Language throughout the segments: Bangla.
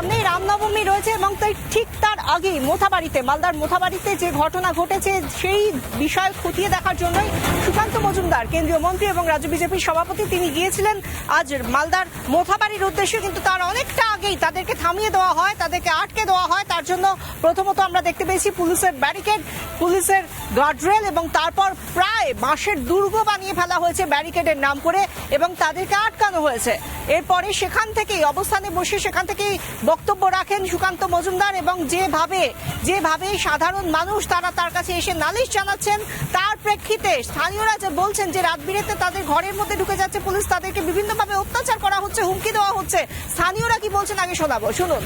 সামনেই রামনবমী রয়েছে এবং তাই ঠিক তার আগে মোথাবাড়িতে, মালদার মোথাবাড়িতে যে ঘটনা ঘটেছে সেই বিষয় খতিয়ে দেখার জন্যই সুকান্ত মজুমদার, কেন্দ্রীয় মন্ত্রী এবং রাজ্য বিজেপির সভাপতি, তিনি গিয়েছিলেন আজ মালদার মোথাবাড়ির উদ্দেশ্যে। কিন্তু তার অনেকটা আগেই তাদেরকে থামিয়ে দেওয়া হয়, তাদেরকে আটকে দেওয়া জন্য প্রথমত আমরা দেখতে পেয়েছি পুলিশের ব্যারিকেড, পুলিশের গার্ডরেল এবং তারপর প্রায় বাঁশের দুর্গ বানিয়ে ফেলা হয়েছে ব্যারিকেডের নাম করে এবং তাদেরকে আটকানো হয়েছে। এরপরে সেখান থেকেই, অবস্থানে বসে সেখান থেকেই বক্তব্য রাখেন সুকান্ত মজুমদার এবং যেভাবে যেভাবে সাধারণ মানুষ তারা তার কাছে এসে নালিশ জানাচ্ছেন, তার প্রেক্ষিতে স্থানীয়রা যে বলছেন যে রাত বিরেতে তাদের ঘরের মধ্যে ঢুকে যাচ্ছে পুলিশ, তাদেরকে বিভিন্নভাবে অত্যাচার করা হচ্ছে, হুমকি দেওয়া হচ্ছে। স্থানীয়রা কি বলছেন আগে শোনাবো, শুনুন।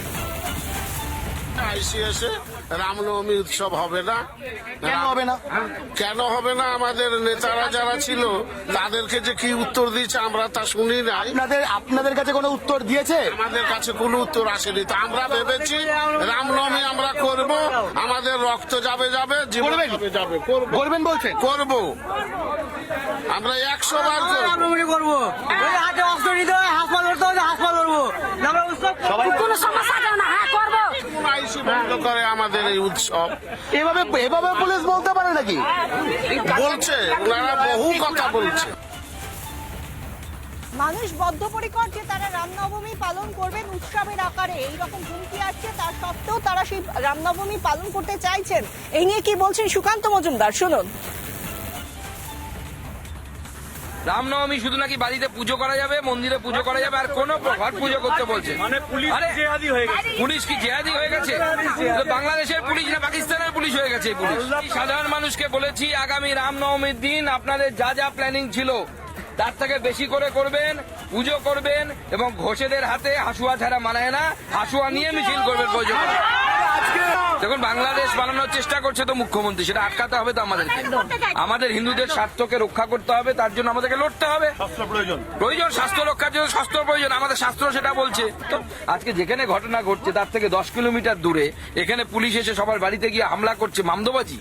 আইসিএসে রামনবমী উৎসব হবে না। কেন হবে না? কেন হবে না? আমাদের নেতারা যারা ছিল তাদেরকে যে কি উত্তর দিয়েছে আমরা তা শুনি নাই। আপনাদের আপনাদের কাছে কোনো উত্তর দিয়েছে? আমাদের কাছে কোনো উত্তর আসেনি। তো আমরা ভেবেছি রামনবমী আমরা করব। আমাদের রক্ত যাবে যাবে জীবন করবেন? যাবে যাবে করব। করবেন বলছেন? করব। আমরা একশো বার করব। রামনবমী করব। হাতে অস্ত্র নিতে হয় হাসপাতাল হবে হাসপাতাল আমরা উৎসব সবাই কোনো সমস্যা না? হ্যাঁ করব বন্ধ করে আমাদের এই উৎসব। এভাবে এভাবে পুলিশ বলতে পারে নাকি? বলছে ওনারা বহু কথা বলছে। মানুষ বদ্ধপরিকর যে তারা রামনবমী পালন করবেন উৎসবের আকারে এইরকম হুমকি আসছে তার সত্ত্বেও তারা সেই রামনবমী পালন করতে চাইছেন। এই নিয়ে কি বলছেন সুকান্ত মজুমদার শুনুন। রামনবমী শুধু নাকি বাড়িতে পুজো করা যাবে মন্দিরে পুজো করা যাবে আর কোন ঘর পুজো করতে বলছে। মানে পুলিশ কি জেহাদি হয়ে গেছে? বাংলাদেশের পুলিশ না পাকিস্তানের পুলিশ হয়ে গেছে পুলিশ। সাধারণ মানুষকে বলেছি আগামী রামনবমীর দিন আপনাদের যা যা প্ল্যানিং ছিল তার থেকে বেশি করে করবেন পুজো করবেন এবং ঘোষেদের হাতে হাসুয়া ছাড়া মানায় না। হাসুয়া নিয়ে মিছিল করবেন প্রয়োজন। দেখুন বাংলাদেশ বানানোর চেষ্টা করছে তো মুখ্যমন্ত্রী। সেটা আটকাতে হবে তো আমাদেরকে আমাদের হিন্দুদের স্বার্থকে রক্ষা করতে হবে তার জন্য আমাদেরকে লড়তে হবে। প্রয়োজন। স্বাস্থ্য রক্ষার জন্য স্বাস্থ্য প্রয়োজন আমাদের স্বাস্থ্য সেটা বলছে। তো আজকে যেখানে ঘটনা ঘটছে তার থেকে দশ কিলোমিটার দূরে এখানে পুলিশ এসে সবার বাড়িতে গিয়ে হামলা করছে মামদোবাজি।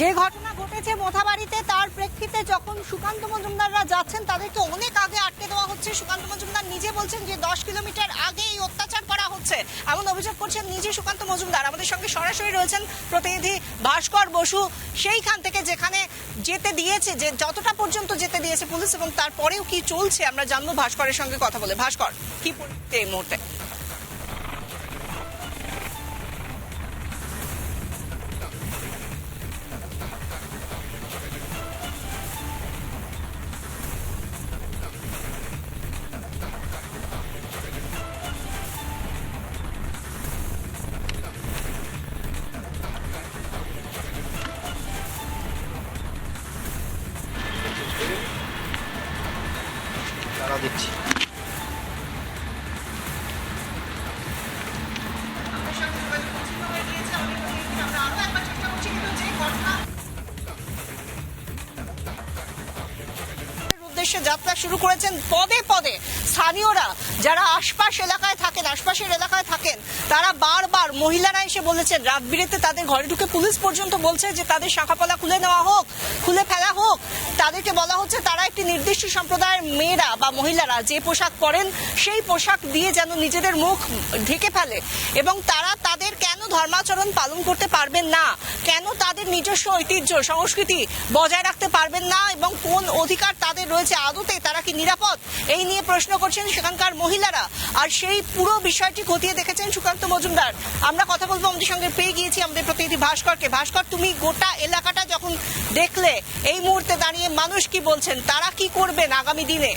যে ঘটনা ঘটেছে মোথাবাড়িতে, তার প্রেক্ষিতে যখন সুকান্ত মজুমদাররা যাচ্ছেন, তাদেরকে অনেক আগে আটকে দেওয়া হচ্ছে। সুকান্ত মজুমদার নিজে বলছেন যে, দশ কিলোমিটার আগে এই অত্যাচার করা হচ্ছে। এমন অভিযোগ করছেন নিজে সুকান্ত মজুমদার। আমাদের সঙ্গে সরাসরি রয়েছেন প্রতিনিধি ভাস্কর বসু। সেইখান থেকে যেখানে যেতে দিয়েছে, যে যতটা পর্যন্ত যেতে দিয়েছে পুলিশ এবং তারপরেও কি চলছে, আমরা জানব ভাস্করের সঙ্গে কথা বলে। ভাস্কর, কি এই মুহূর্তে? উদ্দেশ্যে যাত্রা শুরু করেছেন পদে পদে স্থানীয়রা। যারা আশপাশ এলাকায় থাকেন, আশপাশের এলাকায় থাকেন, তারা বারবার মহিলারা এসে বলেছেন, রাত বিরেতে তাদের ঘরে ঢুকে পুলিশ পর্যন্ত বলছে যে তাদের শাখাপালা খুলে নেওয়া হোক, খুলে ফেলা হোক। তাদেরকে বলা হচ্ছে, তারা একটি নির্দিষ্ট সম্প্রদায়ের মেয়েরা বা মহিলারা যে পোশাক পরেন, সেই পোশাক দিয়ে যেন নিজেদের মুখ ঢেকে ফেলে এবং তারা তাদের ধর্মাচরণ পালন করতে পারবেন না। কেন তাদের নিজস্ব ঐতিহ্য, সংস্কৃতি বজায় রাখতে পারবেন না এবং কোন অধিকার তাদের রয়েছে আদতে তারা কি নিরাপদ? এই নিয়ে প্রশ্ন করছেন সেখানকার মহিলারা। আর সেই পুরো বিষয়টি খতিয়ে দেখেছেন সুকান্ত মজুমদার। আমরা কথা বলব আমাদের সঙ্গে, পেয়ে গিয়েছি আমাদের প্রতিনিধি ভাস্করকে। ভাস্কর, তুমি গোটা এলাকাটা যখন দেখলে, এই মুহূর্তে দাঁড়িয়ে মানুষ কি বলছেন? তারা কি করবেন আগামী দিনে?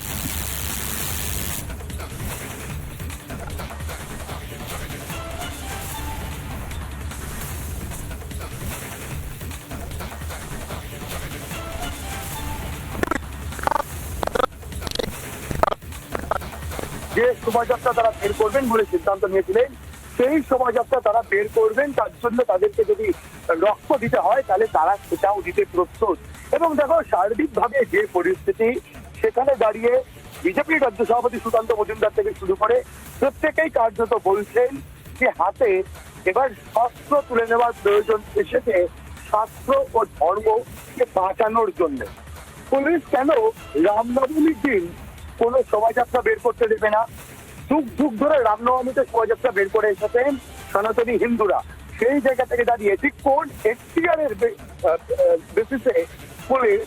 যে শোভাযাত্রা তারা বের করবেন বলে সিদ্ধান্ত নিয়েছিলেন, সেই শোভাযাত্রা তারা বের করবেন, তার জন্য তাদেরকে যদি রক্ত দিতে হয়, তাহলে তারা সেটাও দিতে প্রস্তুত। এবং দেখো, সার্বিকভাবে যে পরিস্থিতি, সেখানে দাঁড়িয়ে বিজেপি রাজ্য সভাপতি সুকান্ত মজুমদার থেকে শুরু করে প্রত্যেকেই কার্যত বলছেন যে হাতে এবার শাস্ত্র তুলে নেওয়ার প্রয়োজন এসেছে শাস্ত্র ও ধর্মকে বাঁচানোর জন্য। পুলিশ কেন রামনবমীর দিন কোনো শোভাযাত্রা বের করতে দেবে না। যুগ যুগ ধরে রামনবমীতে শোভাযাত্রা বের করে এসেছেন সনাতনী হিন্দুরা। সেই জায়গা থেকে দাঁড়িয়ে ঠিক কোন এখতিয়ারের এর বেসিসে পুলিশ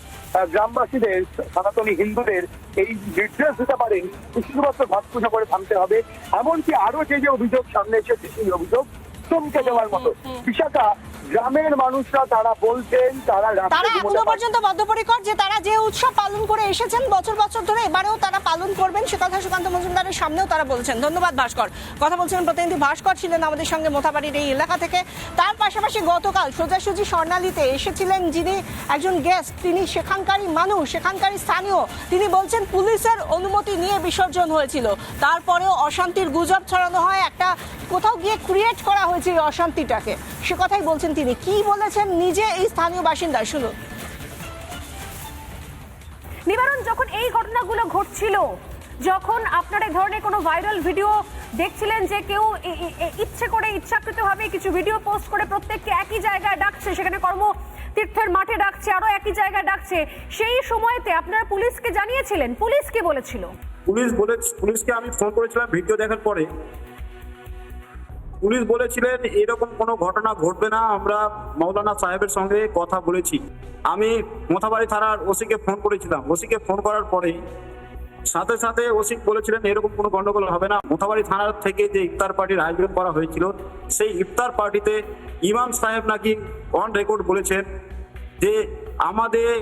গ্রামবাসীদের সনাতনী হিন্দুদের এই নির্দেশ দিতে পারেন শুধুমাত্র ঘট পুজো করে থামতে হবে। এমনকি আরও যে যে অভিযোগ সামনে এসেছে সেই অভিযোগ চমকে দেওয়ার মতো। বিশাখা গ্রামের মানুষরা তারা তারা তারা এখনও পর্যন্ত বদ্ধপরিকর যে তারা যে উৎসব পালন করে এসেছেন বছর বছর ধরে এবারেও তারা পালন করবেন। সে কথা সুকান্ত মজুমদারের সামনেও তারা বলছেন। ধন্যবাদ ভাস্কর। কথা বলছিলেন প্রতিনিধি ভাস্কর ছিলেন আমাদের সঙ্গে মোথাবাড়ির এই এলাকা থেকে। তার পাশাপাশি গতকাল সোজাসুজি স্বর্ণালীতে এসেছিলেন যিনি একজন গেস্ট তিনি সেখানকারই মানুষ সেখানকারই স্থানীয়। তিনি বলছেন পুলিশের অনুমতি নিয়ে বিসর্জন হয়েছিল। তারপরেও অশান্তির গুজব ছড়ানো হয়। একটা কোথাও গিয়ে ক্রিয়েট করা হয়েছে এই অশান্তিটাকে। সে কথাই বলছেন তিনি। কি বলেছেন নিজে এই স্থানীয় বাসিন্দা? শুনুন। নিবারণ যখন এই ঘটনাগুলো ঘটছিল যখন আপনার এই ধরনের কোনো ভাইরাল ভিডিও দেখছিলেন যে কেউ ইচ্ছে করে ইচ্ছাকৃতভাবে কিছু ভিডিও পোস্ট করে প্রত্যেককে একই জায়গায় ডাকছে সেখানে কর্ম তীর্থের মাঠে ডাকছে আরও একই জায়গায় ডাকছে সেই সময়তে আপনারা পুলিশকে জানিয়েছিলেন? পুলিশ কি বলেছিল? পুলিশ বলে পুলিশকে আমি ফোন করেছিলাম ভিডিও দেখার পরে। পুলিশ বলেছিলেন, এরকম কোনো ঘটনা ঘটবে না, আমরা মৌলানা সাহেবের সঙ্গে কথা বলেছি। আমি মোথাবাড়ি থানার ওসিকে ফোন করেছিলাম। ওসিকে ফোন করার পরেই সাথে সাথে ওসি বলেছিলেন, এরকম কোনো গন্ডগোল হবে না। মোথাবাড়ি থানার থেকে যে ইফতার পার্টির আয়োজন করা হয়েছিল, সেই ইফতার পার্টিতে ইমাম সাহেব নাকি অন রেকর্ড বলেছেন যে, আমাদের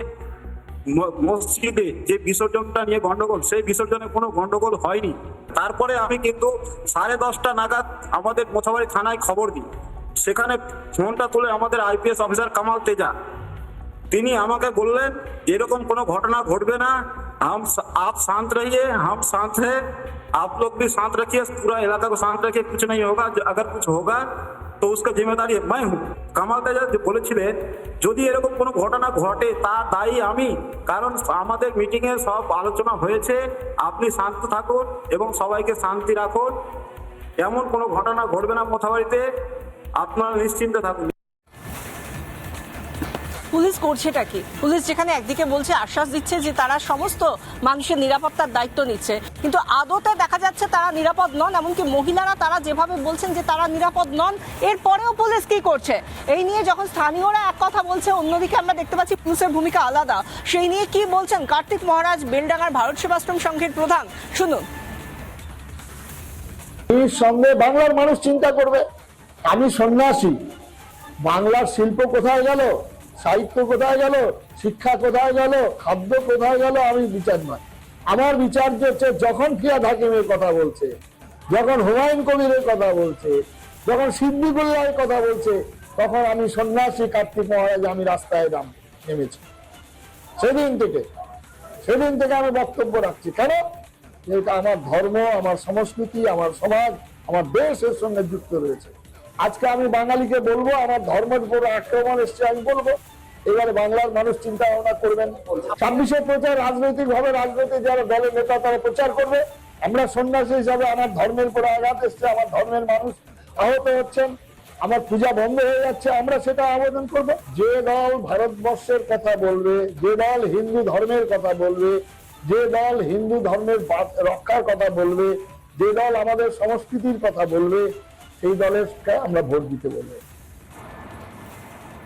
মসজিদে যে বিসর্জনটা নিয়ে গন্ডগোল সেই বিসর্জনে কোনো গন্ডগোল হয়নি তারপরে আমি কিন্তু সাড়ে দশটা নাগাদ আমাদের মোথাবাড়ি থানায় খবর দিই সেখানে ফোনটা তুলে আমাদের আইপিএস অফিসার কামাল তেজা তিনি আমাকে বললেন এরকম কোনো ঘটনা ঘটবে না हम आप शांत रहिए हम शांत हैं आप लोग भी शांत रखिए पूरा इलाका को शांत रखिए कुछ नहीं होगा जो- अगर कुछ होगा তো उसका जिम्मेदारी मैं हूँ কামাল যে বলেছিলেন, যদি এরকম কোনো ঘটনা ঘটে, তা দায়ী আমি। কারণ আমাদের মিটিংয়ে সব আলোচনা হয়েছে। আপনি শান্ত থাকুন এবং সবাইকে শান্তি রাখুন। এমন কোনো ঘটনা ঘটবে না মোথাবাড়িতে। আপনারা নিশ্চিন্তে থাকুন। পুলিশ করছেটা কি? পুলিশ যেখানে একদিকে বলছে, আশ্বাস দিচ্ছে যে তারা সমস্ত মানুষের নিরাপত্তার দায়িত্ব নিচ্ছে। কিন্তু আদতে দেখা যাচ্ছে তারা নিরাপদ নন, এমনকি মহিলারা তারা যেভাবে বলছেন যে তারা নিরাপদ নন, এরপরেও পুলিশ কি করছে? এই নিয়ে যখন স্থানীয়রা এক কথা বলছে, অন্যদিকে আমরা দেখতে পাচ্ছি পুলিশের ভূমিকা আলাদা। সেই নিয়ে কি বলছেন কার্তিক মহারাজ, বেলডাঙ্গার ভারত সেবাশ্রম সংঘের প্রধান? শুনুন। সঙ্গে বাংলার মানুষ চিন্তা করবে। আমি সন্ন্যাসী। বাংলার শিল্প কোথায় গেল? সাহিত্য কোথায় গেল? শিক্ষা কোথায় গেল? খাদ্য কোথায় গেল? আমি বিচার নয়। আমার বিচার হচ্ছে, যখন ফিয়াদ হাকিমের কথা বলছে, যখন হুমায়ুন কবিরের কথা বলছে, যখন সিদ্দিকুল্লাহের কথা বলছে, তখন আমি সন্ন্যাসী কার্তিক মহারাজ, আমি রাস্তায় নাম, নেমেছি। সেদিন থেকে সেদিন থেকে আমি বক্তব্য রাখছি। কেন? এটা আমার ধর্ম, আমার সংস্কৃতি, আমার সমাজ, আমার দেশের সঙ্গে যুক্ত রয়েছে। আজকে আমি বাঙালিকে বলব, আমার ধর্মের উপর আক্রমণ এসছে, আমি বলব। এবারে বাংলার মানুষ চিন্তা ভাবনা করবেন। ছাব্বিশে প্রচার রাজনৈতিক ভাবে রাজনৈতিক যারা দলের নেতা, তারা প্রচার করবে। আমরা সন্ন্যাসী হিসাবে আমার ধর্মের উপর আঘাত এসছে, আমার ধর্মের মানুষ আহত হচ্ছেন। আমার পূজা বন্ধ হয়ে যাচ্ছে, আমরা সেটা আবেদন করব। যে দল ভারতবর্ষের কথা বলবে, যে দল হিন্দু ধর্মের কথা বলবে, যে দল হিন্দু ধর্মের রক্ষার কথা বলবে, যে দল আমাদের সংস্কৃতির কথা বলবে সেই দলের আমরা ভোট দিতে বলব।